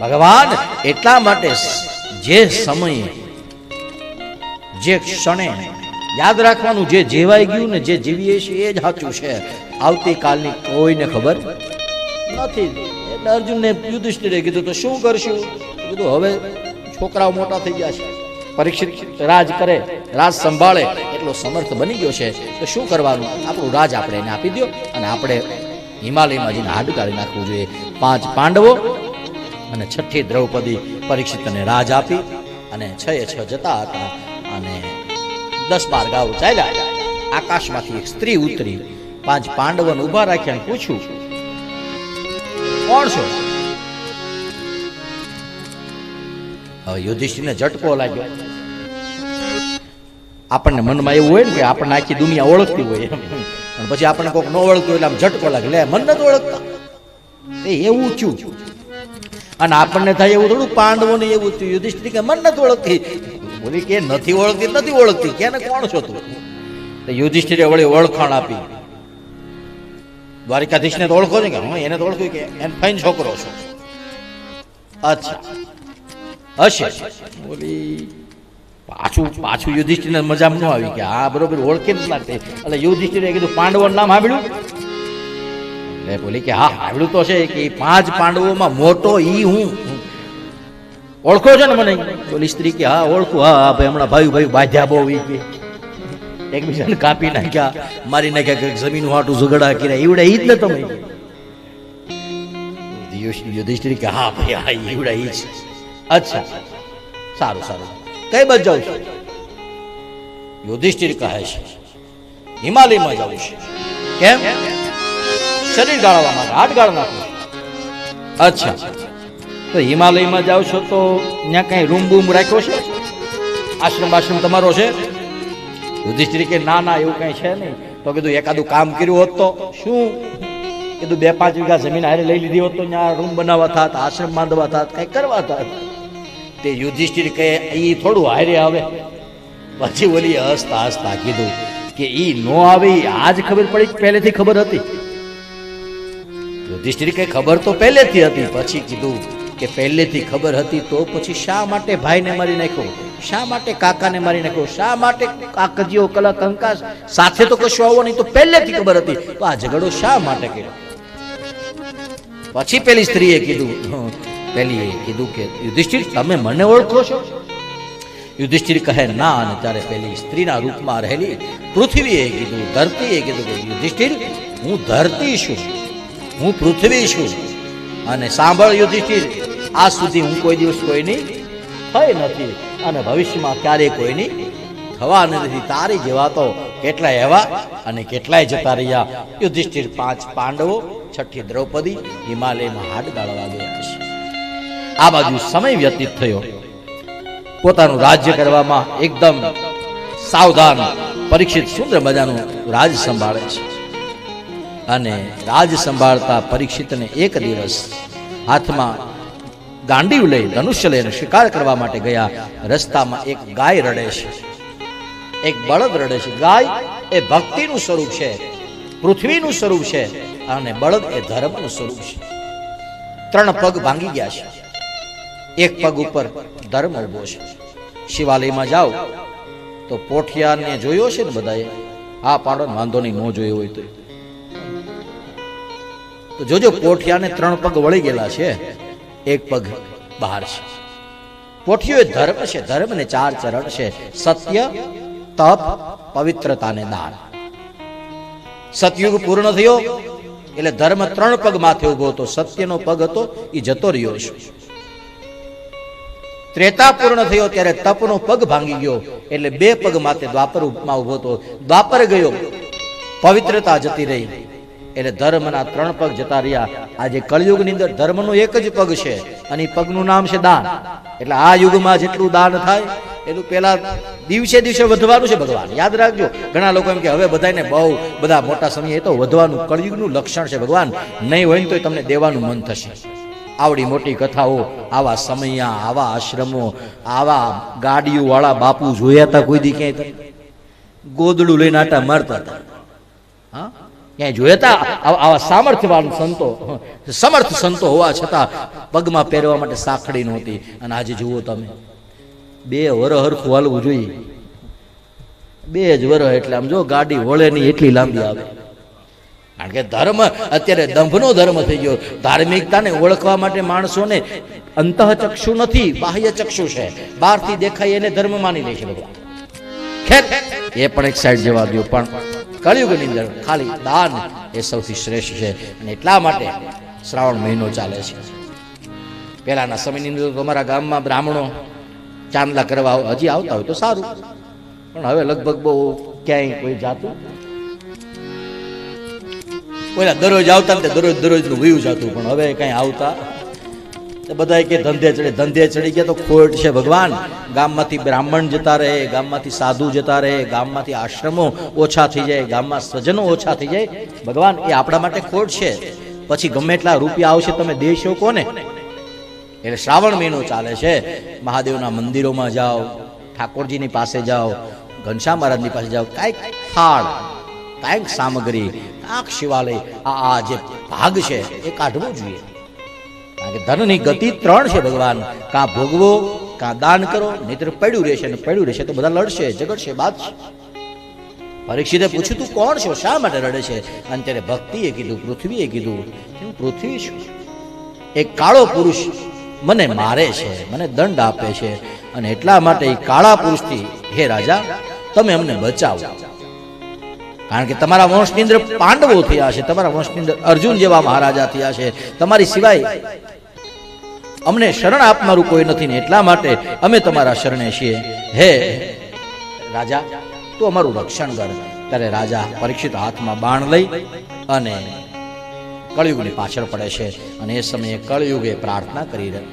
ભગવાન, એટલા માટે જે સમયે, જે ક્ષણે, યાદ રાખવાનું જે જેવાઈ ગયું ને જે જીવીએ છીએ એ જ સાચું છે. આવતીકાલની કોઈને ખબર નથી. એટલે અર્જુનને યુધિષ્ઠિરે કીધું, તો શું કરશું? કીધું, હવે છોકરાઓ મોટા થઈ ગયા છે. પરીક્ષિત રાજ કરે, રાજ સંભાળે, એટલો સમર્થ બની ગયો છે. તો શું કરવાનું? આપણું રાજ આપણે એને આપી દો અને આપણે હિમાલયમાં જઈને હાડ કાઢી નાખવું જોઈએ. પાંચ પાંડવો અને છઠ્ઠી દ્રૌપદી પરીક્ષિતને રાજ આપી અને છ એ છ જતા હતા અને દસ બાર ગાઉ ચાલ્યા. આકાશમાંથી એક સ્ત્રી ઉતરી. પાંચ પાંડવોને ઊભા રાખ્યા અને પૂછ્યું, કોણ છો? હવે યુધિષ્ઠિરને ઝટકો લાગ્યો. આપણને મનમાં એવું હોય ને કે આપણને આખી દુનિયા ઓળખતી હોય અને પછી આપણને કોઈક ન ઓળખતું એટલે આમ ઝટકો લાગે. લે, મન નથી ઓળખતા. એ થયું અને આપણને થાય એવું થોડું પાંડવોને એવું થયું. યુધિષ્ઠિર કે મન નથી ઓળખતી. બોલી કે નથી ઓળખતી નથી ઓળખતી. કે કોણ છો તું? તો યુધિષ્ઠિરે વળી ઓળખાણ આપી. દ્વારિકાધીશને તો ઓળખો છે કે? હું, એને તો ઓળખું કે એમ ફાઈન છોકરો છો. અચ્છા. હશે. બોલી પાછું પાછું યુધિષ્ઠિરને મજા ન આવી કે આ બરોબર ઓળખી નથી લાગતી એટલે યુધિષ્ઠિરે કીધું, પાંડવોનું નામ સાંભળ્યું? એટલે બોલી કે, હા સાંભળ્યું તો છે કે પાંચ પાંડવોમાં મોટો ઈ હું. ઓળખો છો ને મને? બોલી, સ્ત્રી કે, હા, ઓળખું. હા ભાઈ, હમણાં ભાઈ ભાઈ બાધ્યા બહુ ઈ કે. એકબીજાને કાપી નાખ્યા, મારી નાખ્યા જમીન વાટું ઝઘડા કર્યા એવડે ઈ જ ને તમે. યુધિષ્ઠિર કે, હા, ભાઈ, હા એવડે ઈ છે અચ્છા, સારું સારું. કઈ બાજુ જાઉં છું? યુધિષ્ઠિર કહે છે, હિમાલયમાં જવું છે. કેમ? શરીર ગાળવા માટે, હાથ ગાળ નાખો. અચ્છા. તો હિમાલયમાં જાવ છો તો ત્યાં કઈ રૂમ બૂમ રાખ્યો છે? આશ્રમ આશ્રમ તમારો છે? યુધિષ્ઠિર કે ના ના, એવું કઈ છે નહીં. તો કીધું એકાદું કામ કર્યું હોત તો શું? કીધું બે, પાંચ વીઘા જમીન હારે લઈ લીધી હોત તો ત્યાં રૂમ બનાવવા થાત, આશ્રમ બાંધવા થાત, કઈ કરવા થાત. તે યુધિષ્ઠિર કહે એ થોડું હારે આવે. પછી ઓલી હસતા હસતા કીધું કે, ઈ નો આવે આજ ખબર પડી પહેલેથી ખબર હતી. યુધિષ્ઠિર કે ખબર તો પહેલેથી હતી. પછી કીધું કે પહેલેથી ખબર હતી તો પછી શા માટે ભાઈને મારી નાખ્યો? શા માટે કાકાને મારી નાખ્યો? શા માટે કાકજીઓ કલા કંકા સાથે તો કશું આવો નહીં? તો પહેલેથી ખબર હતી. તો આ ઝઘડો શા માટે કર્યો? પછી પેલી સ્ત્રીએ કીધું પેલી કીધું કે, યુધિષ્ઠિર, તમે મને ઓળખો છો? યુધિષ્ઠિર કહે, ના. અને ત્યારે પેલી સ્ત્રીના રૂપમાં રહેલી પૃથ્વીએ કીધું, ધરતીએ કીધું કે, યુધિષ્ઠિર, હું ધરતી છું. હું પૃથ્વી છું. અને સાંભળ યુધિષ્ઠિર, આજ સુધી હું કોઈ દિવસ કોઈની થઈ નથી અને ભવિષ્યમાં ક્યારેય કોઈની થવા નથી તારી જેવા તો કેટલાય એવા અને કેટલાય જતા રહ્યા. યુધિષ્ઠિર પાંચ પાંડવો, છઠ્ઠી દ્રૌપદી, હિમાલયમાં હાડ ગાળવા ગયા છે. આ બાજુ સમય વ્યતીત થયો. પોતાનું રાજ્ય કરવામાં એકદમ સાવધાન, પરીક્ષિત, સુંદર મજાનું રાજ સંભાળે છે. અને રાજ સંભાળતા પરીક્ષિતને એક દિવસ હાથમાં ગાંડીવ લઈ ધનુષ્ય લઈને શિકાર કરવા માટે ગયા. રસ્તામાં એક ગાય રડે છે. એક બળદ રડે છે. ગાય એ ભક્તિનું સ્વરૂપ છે. પૃથ્વીનું સ્વરૂપ છે. અને બળદ એ ધર્મનું સ્વરૂપ છે. ત્રણ પગ ભાંગી ગયા છે. એક પગ ઉપર ધર્મ ઊભો છે. શિવાલયમાં જાઓ તો પોઠિયાને જોયો છે ને બધાએ? આ પાડો વાંધો નહીં, ન જોયો હોય તો. તો જોજો પોઠિયાને ત્રણ પગ વળી ગયેલા છે. એક પગ બહાર છે. પોઠિયો એ ધર્મ છે ધર્મ ને ચાર ચરણ છે. સત્ય, તપ, પવિત્રતા ને દાન. સતયુગ પૂર્ણ થયો, એટલે ધર્મ ત્રણ પગ માથે ઊભો હતો. સત્યનો પગ હતો એ જતો રહ્યો છે. ત્રેતા પૂર્ણ થયો, ત્યારે તપનો પગ ભાંગી ગયો, એટલે બે પગ માથે દ્વાપરમાં ઊભો હતો. દ્વાપર ગયો, પવિત્રતા જતી રહી. એટલે ધર્મના ત્રણ પગ જતા રહ્યા. આજે કળયુગની અંદર ધર્મનો એક જ પગ છે અને પગનું નામ છે દાન. એટલે આ યુગમાં જેટલું દાન થાય એટલું પેલા દિવસે દિવસે વધવાનું છે ભગવાન. યાદ રાખજો, ઘણા લોકો એમ કે હવે બધાને બહુ બધા મોટા સમય એ તો વધવાનું, કળયુગનું લક્ષણ છે ભગવાન. નહીં હોય ને તો તમને દેવાનું મન થશે. આવડી મોટી કથાઓ, આવા સમયા, આવા આશ્રમો, આવા ગાડીઓ વાળા બાપુ જોયા હતા કોઈ દી ક્યાંય? ગોદડું લઈને આટા મારતા હતા હા? ક્યાંય જોયા આવા સામર્થ્યવાન સંતો. સમર્થ સંતો હોવા છતાં પગમાં પહેરવા માટે સાંકળી નહોતી. અને આજે જુઓ તમે, બે વર હરખું હાલવું જોઈએ. બે જ વર એટલે આમ જો ગાડી વળે નહીં એટલી લાંબી આવે. કારણ કે ધર્મ, અત્યારે દંભનો ધર્મ થઈ ગયો. ધાર્મિકતાને ઓળખવા માટે માણસોને અંતઃચક્ષુ નથી બાહ્ય ચક્ષુ છે. બહારથી દેખાય એને ધર્મ માની લે છે ખેર. એ પણ એક સાઈડ જવા દો પણ કળિયુગની અંદર ખાલી દાન એ સૌથી શ્રેષ્ઠ છે અને એટલા માટે શ્રાવણ મહિનો ચાલે છે. પહેલાના સમયની અંદર તમારા ગામમાં બ્રાહ્મણો ચાંદલા કરવા હજી આવતા હોય તો સારું. પણ હવે લગભગ બહુ ક્યાંય કોઈ જાતું ઓલા દરરોજ આવતા ને દરરોજ દરરોજનું વયું જતું, પણ હવે કઈ આવતા તો બધા કે ધંધે ચડે, ધંધે ચડી ગયા તો ખોટ છે ભગવાન. ગામમાંથી બ્રાહ્મણ જતા રહે, ગામમાંથી સાધુ જતા રહે, ગામમાંથી આશ્રમો ઓછા થઈ જાય, ગામમાં સજનો ઓછા થઈ જાય. ભગવાન, એ આપણા માટે ખોટ છે. પછી ગમે એટલા રૂપિયા આવશે, તમે દેશો કોને? એટલે શ્રાવણ મહિનો ચાલે છે. મહાદેવના મંદિરોમાં જાઓ, ઠાકોરજીની પાસે જાઓ, ઘનશ્યામ મહારાજની પાસે જાઓ, કાંઈક થાળ, કાંઈક સામગ્રી કાંક શિવાલય, આ આ જે ભાગ છે, એ કાઢવો જોઈએ. કારણ કે ગતિ ત્રણ છે ભગવાન. કાં ભોગવો, કાં દાન કરો નહીતર પડ્યું રહેશે ને પડ્યું રહેશે તો બધા લડશે, ઝઘડશે, બાદ પરીક્ષિતે પૂછ્યું, તું કોણ છો? શા માટે રડે છે? અને ત્યારે ભક્તિએ કીધું, પૃથ્વીએ કીધું, હું પૃથ્વી છું. એક કાળો પુરુષ મને મારે છે, મને દંડ આપે છે. અને એટલા માટે એ કાળા પુરુષથી, હે રાજા, તમે અમને બચાવો. કારણ કે તમારા વંશની અંદર પાંડવો થયા છે, તમારા વંશની અંદર અર્જુન જેવા મહારાજા થયા છે. તમારી સિવાય અમને શરણ આપનારું કોઈ નથી ને એટલા માટે અમે તમારા શરણે છીએ. હે રાજા, તું અમારું રક્ષણ કર. ત્યારે રાજા પરીક્ષિત હાથમાં બાણ લઈ અને કળિયુગની પાછળ પડે છે અને એ સમયે કળિયુગે પ્રાર્થના કરી